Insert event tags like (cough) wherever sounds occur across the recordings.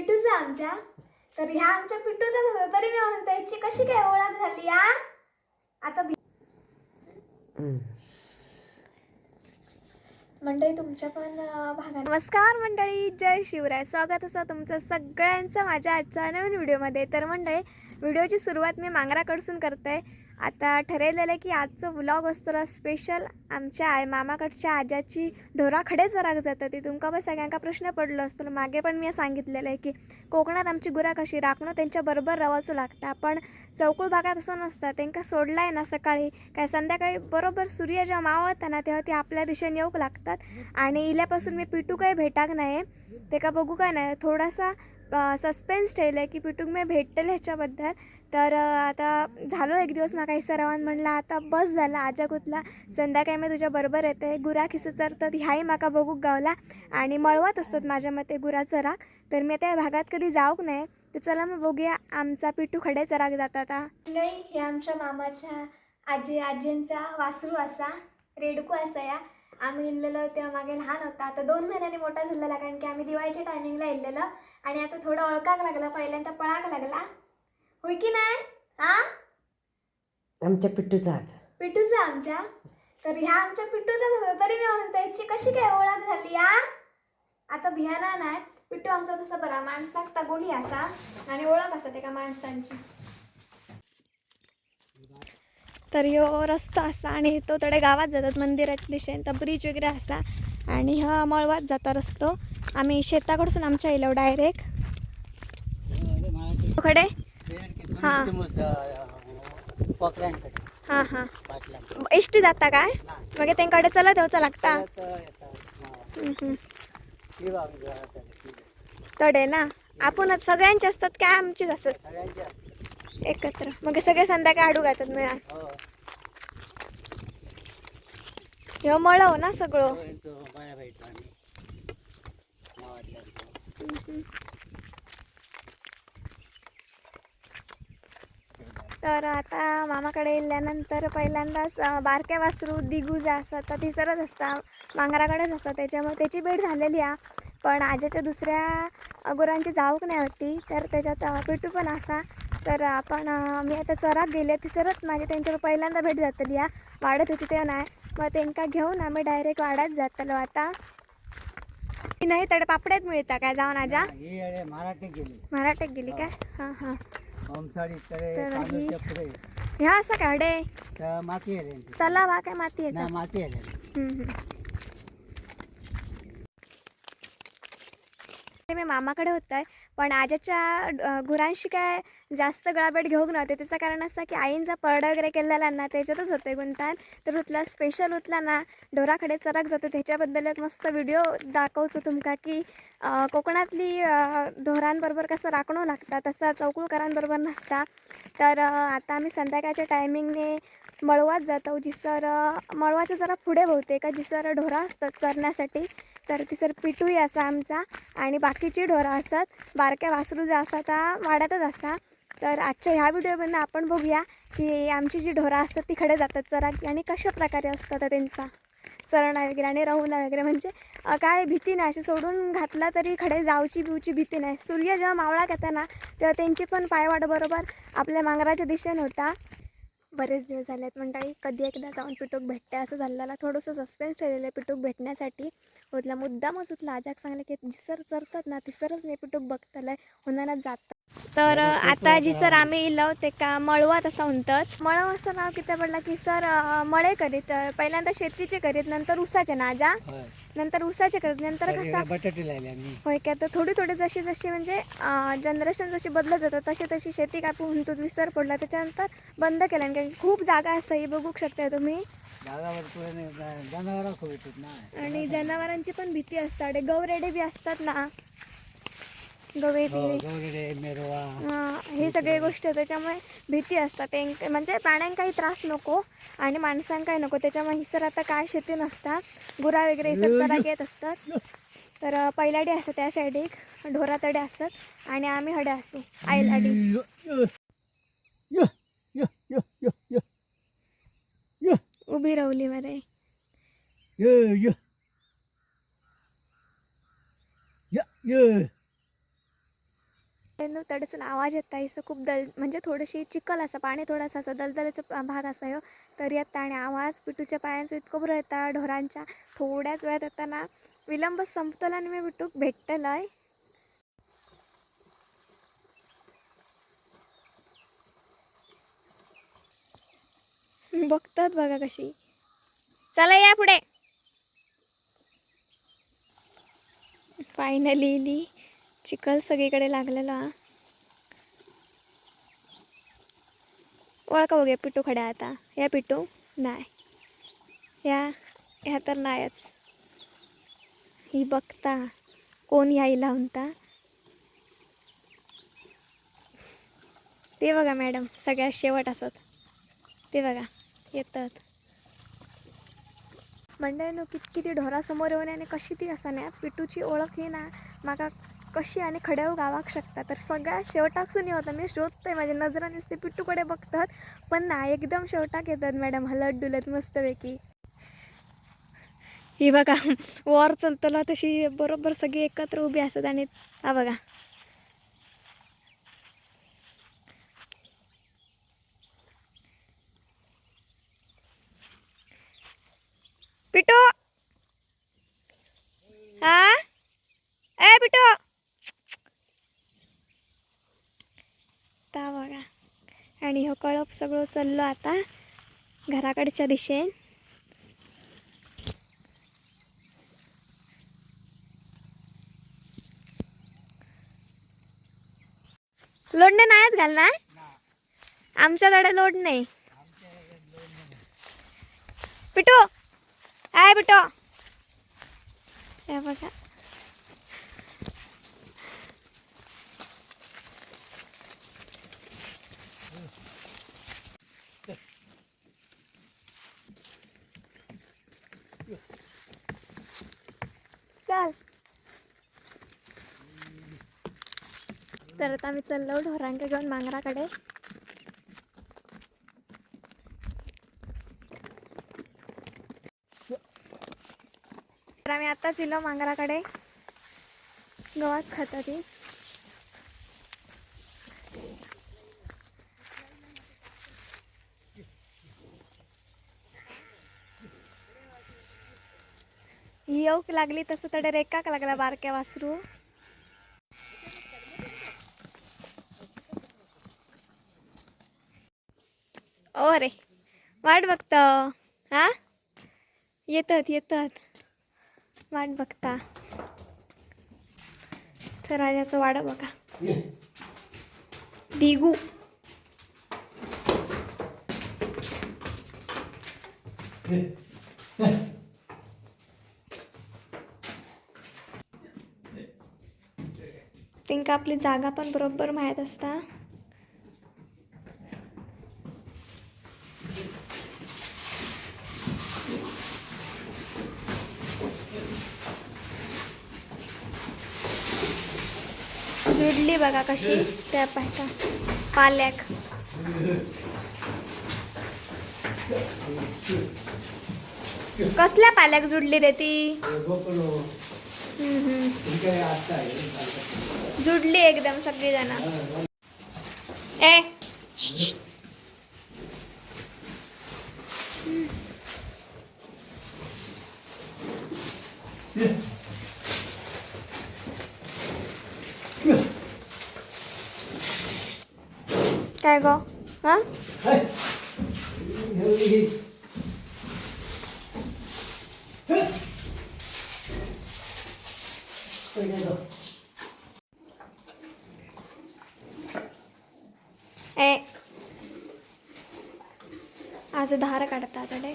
पिटूचा आमच्या? तर ह्या आमच्या पिटूचाच होता तरी मी म्हणतो याची कशी काय ओळख झाली या आता भी- मंडळी तुमच्या पण अं, भागात नमस्कार मंडळी जय शिवराय. स्वागत असं तुमचं सगळ्यांचं माझ्या आजच्या नवीन व्हिडिओमध्ये. तर मंडळी व्हिडिओची सुरुवात मी मांगराकडसून करते. आता ठरवलेलं आहे की आजचं व्लॉग असतो स्पेशल आमच्या आय मामाकडच्या आजाची ढोराखडे राग जातं ती तुमका पण सगळ्यांका प्रश्न पडलो असतो. मागे पण मी सांगितलेलं आहे की कोकणात आमची गुरा कशी? राखणं त्यांच्या बरोबर रवाचू लागता. पण चौकुळ भागात असं नसतं. त्यांका सोडलाय ना सकाळी. काय संध्याकाळी बरोबर सूर्य जेव्हा मावताना तेव्हा ते आपल्या दिशेने येऊक लागतात. आणि इल्यापासून मी पिटू काही भेटाक नाही ते का बघू काय नाही. थोडासा सस्पेन्स ठेवलं आहे की पिटूक मी भेटले ह्याच्याबद्दल. तर आता झालो एक दिवस मला काही सरावान म्हणला आता बस झाला आजा गुतला संध्याकाळी मी तुझ्या बरोबर येते. गुरा खिसं चरतात ह्याही माका बघूक गावला आणि मळवत असतात माझ्या मते गुराचं राग तर मी त्या भागात कधी जाऊक नाही. तर चला मग बघूया आमचा पिटू खडे चराक जातात आता. नाही हे आमच्या मामाच्या आजी आजींचा वासरू असा रेडकू असा या. आम्ही इल्लेलो तेव्हा मागे लहान होता. आता दोन महिन्यांनी मोठा झालेला कारण की आम्ही दिवाळीच्या टायमिंगला इल्लेलं आणि आता थोडं ओळखाक लागला पहिल्यांदा पळाक लागला. होय की नाही? हा? आमच्या पिट्टूचा हात. पिटूचा आमच्या? तर ह्या आमच्या पिटूचाच होता तरी मी म्हणतो याची कशी काय ओळख झाली या आता भियाना नाही. पिट्टू आमचा तसा बरा माणसाक तगुणी असा. आणि ओळख असा एका माणसांची. तर ह्यो रस्तो असा आणि तो थोड्या गावात जातात मंदिराच्या दिशेने. तर ब्रिज वगैरे असा. आणि हा मळवात जाता रस्तो. आम्ही शेताकडसून आमच्या येलो डायरेक्टकडे हां. हां हां. एसटी जाता काय? मग त्यांकडे चलत येवचा लागता. तडे ना. आपणच सगळ्यांचे असतात काय आमचीच असतात? एकत्र. मग सगळे संध्याकाळी आडू घालतात मिळा ह्यो मळव ना सगळं. तर आता मामाकडे येल्यानंतर पहिल्यांदाच बारक्या वासरू दिगू जे असतात तर ती सरच असता मांगराकडेच असतात. त्याच्यामुळे त्याची भेट झालेली आहे. पण आजाच्या दुसऱ्या गुरांची जाऊक नाही होती तर त्याच्यात पिटू पण असा. तर आपण मी आता चराक गेले ती सरच माझी त्यांच्याकडे पहिल्यांदा भेट जातली या वाढत होती तेव्हा नाही. मग त्यांका घेऊन आम्ही डायरेक्ट वाड्यात जातलो. आता नाही तर पापड्यात मिळता काय जाऊन आजा? मराठी गेली. मराठीत गेली काय? हां हां. तर ही- ह्या असं तर माती आहे तलाव हा काय माती आहे माती आहे मी मामाकडे होत आहे. पण आजच्या गुरांशी काय जास्त गळाभेट घेऊक नव्हते. त्याचं कारण असं की आईंचा पडडा वगैरे केलेला ना त्याच्यातच होते गुंतान तर उतला स्पेशल उतला ना ढोराकडे चराक जातो. त्याच्याबद्दल एक मस्त व्हिडिओ दाखवतो तुमका की कोकणातली ढोरांबरोबर कसं राखणं लागतं तसा चौकुळकरांबरोबर नसता. तर आता आम्ही संध्याकाळच्या टायमिंगने मळवात जातो जिसर मळवाच्या जरा पुढे बहुतेक जिसर ढोरा असतात चरण्यासाठी. तर ती सर पिटूही असा आमचा आणि बाकीची ढोरं असतात बारक्या वासरू जे असा त्या वाड्यातच असा तर आजच्या ह्या व्हिडिओमधून आपण बघूया की आमची जी ढोरं असतात ती खडे जातात चरा आणि कशा प्रकारे असतात त्यांचा चरणा वगैरे आणि रहुना वगैरे. म्हणजे काय भीती नाही अशी सोडून घातला तरी खडे जाऊची बिवची भीती नाही. सूर्य जेव्हा मावळा घेताना तेव्हा त्यांची पण पायवाट बरोबर आपल्या मांगराच्या दिशेने होता. बरेच दिवस झाले आहेत मंडळी कधी एकदा जाऊन पिटूक भेटते. असं झालेलं थोडंसं सस्पेन्स ठेवलेलं आहे पिटूक भेटण्यासाठी. होतला मुद्दामच उतला आजाक सांगले की जिसर चरतात ना तिसरच नाही पिटूक बघतलंय. उन्हाळ्यात जातं तर आता जी सर आम्ही इलव ते का मळवात असं म्हणतात. मळव असं नाव किती पडला की सर मळे करीत पहिल्यांदा शेतीचे करीत नंतर ऊसाचे ना आजा नंतर ऊसाचे करीत नंतर कसा? बटाटे होय काय तर थोडी थोडी जशी जशी म्हणजे जनरेशन जशी बदलत जातात तशी तशी शेती कापून तो विसर पडला. त्याच्यानंतर बंद केलं आणि काही खूप जागा असं ही बघू शकता तुम्ही. आणि जनावरांची पण भीती असतात गौरेडे बी असतात ना. गवे हो बिवे हा, सगळे गोष्ट त्याच्यामुळे भीती असतात. ते म्हणजे प्राण्यांना काही त्रास नको आणि माणसांना काही नको. त्याच्यामुळे हिसर आता काय शेती नसतात. गुरा वगैरे हिसर घेत असतात. तर अं, पैलाडी असतात त्या साईड. एक ढोरातडे असतात. आणि आम्ही हडे असू. यो, उभी राहुली. यो, यो. तेन्ना तडचून आवाज येता असं खूप दल म्हणजे थोडीशी चिखल असा पाणी थोडासा असं दलदलीचा भाग असा हो. तर येता आणि आवाज पिटूच्या पायांचो इतको बरो येता ढोरांच्या थोड्याच वेळात येताना विलंब संपतला आणि मी बिटूक भेटतलंय बघतात बघा कशी. चला या पुढे. फायनली इली चिखल सगळीकडे लागलेला. ओळखा बघूया पिटू खड्या आता. या पिटू? नाही. या ह्या तर नाहीच ही बघता कोण यायला म्हणता? ते बघा मॅडम सगळ्यात शेवट असत. ते बघा येतात. मंडळी न्हू किती ढोरासमोर येऊन आणि कशी ती असा ना पिटूची ओळख ही ना म्हाका कशी आणि खड्याव गावाक शकता? तर सगळ्या शेवटाकसून होता. मी शोधतोय माझ्या नजरानेच ते पिट्टूकडे बघतात पण ना एकदम शेवटाक येतात मॅडम. हलत डुलत मस्तपैकी. ही बघा वॉर चलतला तशी बरोबर सगळी एकत्र उभी असतात आणि हा बघा. पिटू हा ए पिटू ता बघा आणि हो कळप सगळं चाललो आता. घराकडच्या दिशेन. लोडणे नाहीच घालणार? आमच्याकडे लोड नाही. पिटो. आहे पिटो. हे बघा. चल. तर आता आम्ही चाललो ढोरांकडे घेऊन मांगराकडे. तर आम्ही आत्ताच इलो मांगराकडे. गवत खाता ती. येऊक लागली तसं तडे रेकाक लागला बारक्या वासरू. ओ रे वाट बघत. हा? येतात येतात. वाट बघता. तर राजाचं वाड बघा. दिगू. तिंका आपली जागा पण बरोबर माहीत असता. जुडली बघा कशी त्या पाहता. पाल्याक कसल्या पाल्याक जुडली रे ती? हम्म, हम्म. जुडली एकदम सगळी जण ए काय गो? हा ए आज धार काढता तडे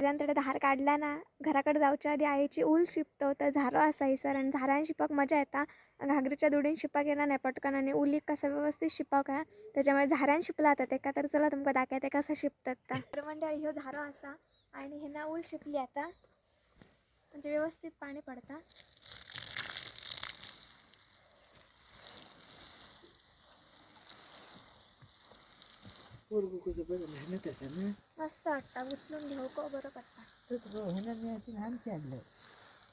त्यानंतर धार काढला ना घराकडे जाऊच्या आधी आईची ऊल शिपतो तर झारो असायसर आणि झाडान शिपाक मजा येता. घागरीच्या दुडीन शिपा येणार नाही पटकन. आणि उलीक कसं व्यवस्थित शिपाक काय त्याच्यामुळे झाऱ्यान शिपला आता एका तर चला तुमका दाखवते ते कसं शिपतात ता. तर म्हणजे ह्यो झारो असा आणि ह्यांना ऊल शिपली आता. म्हणजे व्यवस्थित पाणी पडता. मस्त वाटतं. उचलून घेऊ को बरं पडता.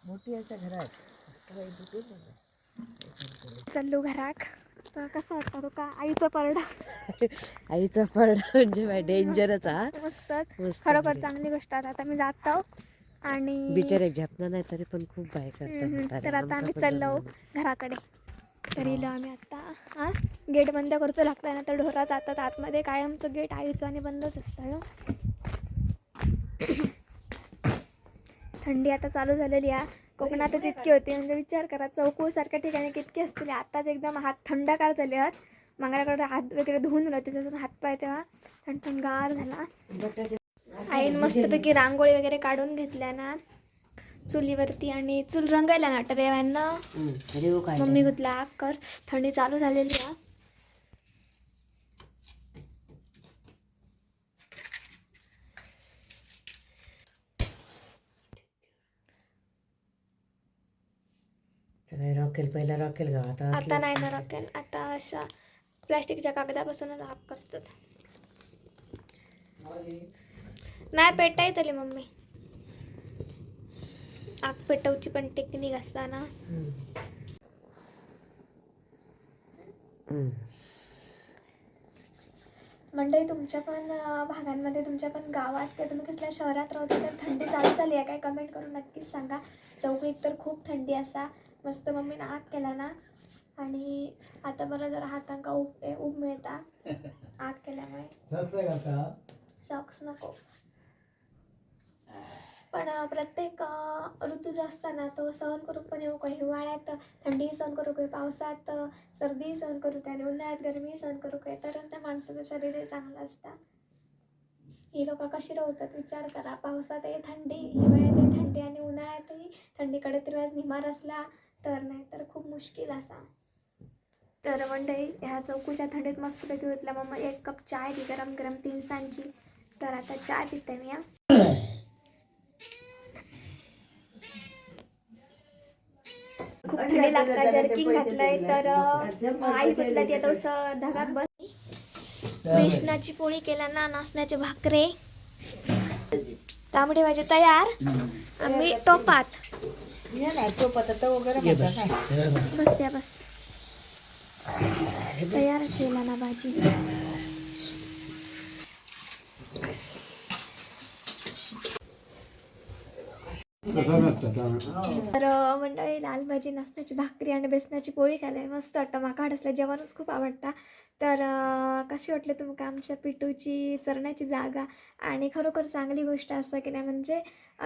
मोठी याच्या घरात. चल्लू घराक. तर कसं वाटतं तुका? आईचं परडा? (laughs) आईचा परडा म्हणजे बाय डेंजरच हा. मस्त खरोखर. चांगली गोष्ट आहे. आता मी जात आणि बिचारे झेपणार नाही तरी पण खूप बाय. करतात तर आता आम्ही चाललो घराकडे. तर इलो आम्ही आता. हां? गेट बंद करतो लागतं ना तर ढोरा जातात आतमध्ये. कायमचं गेट आईचं आणि बंदच असतं. (coughs) थंडी आता चालू झालेली आहे. कोकणातच इतकी होती. म्हणजे विचार करा चौकूसारख्या ठिकाणी कितकी असतील. आताच एकदम हात थंडगार झाले आहेत मंगळाकडे हात वगैरे धुवून होते त्याच्यातून हातपाय तेव्हा थंड थंडगार झाला. आईन मस्तपैकी रांगोळी वगैरे काढून घेतल्या ना. चुलीवरती आणि चूल रंगायला ना काय मम्मी गुतला आग कर. थंडी चालू झालेली आहे सगळे रॉकेल पहिला रॉकेल गावात आता नाही ना रॉकेल. आता अशा प्लॅस्टिकच्या कागदापासूनच आग करतात. नाही पेटाय तरी मम्मी. आग पेटवची पण टेक्निक असताना. मंडळी तुमच्या पण भागांमध्ये तुमच्या पण गावात किंवा तुम्ही कसल्या शहरात राहता? तर थंडी चालू झाली आहे काय? कमेंट करून नक्कीच सांगा. चौकीत तर खूप थंडी असा. मस्त मम्मीनं आग केला ना. आणि आता मला जरा हातांका ए- ऊब मिळता. आग केल्यामुळे. सॉक्स नको. पण प्रत्येक ऋतू जो असता ना तो सहन करू पण येऊ का? हिवाळ्यात थंडी सहन करू काय पावसात सर्दी सहन करू काय आणि उन्हाळ्यात गरमी सहन करू काय तरच त्या माणसाचं शरीर चांगलं असतं. ही लोक कशी राहतात विचार करा. पावसातही थंडी हिवाळ्यातही थंडी आणि उन्हाळ्यातही थंडीकडे तर व्याज निमार असला. तर नाही तर खूप मुश्किल असा. तर मंडळी ह्या चौकूच्या थंडीत मस्तपैकी होतल्या मग एक कप चाय ती गरम गरम तीन सांची तर आता चाय पिते मी हा. खूप थंडी लागतात जर्किंग घातलंय. तर आई बदला ती आता धगात बस. बेसनाची पोळी केल्या ना नाचण्याचे भाकरे. तांबडी भाजी तयार. आम्ही टोपात. बस. द्या बस तयार केला ना भाजी तसं नसतं त्या- तर मंडळी लाल भाजी नाचण्याची भाकरी आणि बेसनाची पोळी खायला मस्त वाटतं. माका असल्या जेवणच खूप आवडतं. तर कशी वाटली तुमका आमच्या पिटूची चरण्याची जागा? आणि खरोखर चांगली गोष्ट असं की नाही? म्हणजे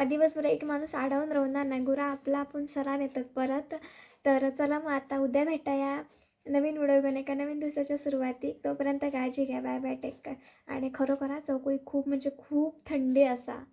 दिवसभर एक माणूस आढळून राहणार नाही. गुरा आपला आपण सरान येतात परत. तर चला मग आता उद्या भेटाया नवीन व्हिडिओ घेऊन एका नवीन दिवसाच्या सुरुवाती तोपर्यंत काळजी घ्या. बाय बाय टेक कर आणि खरोखर हा चौकळी खूप म्हणजे खूप थंडी असा.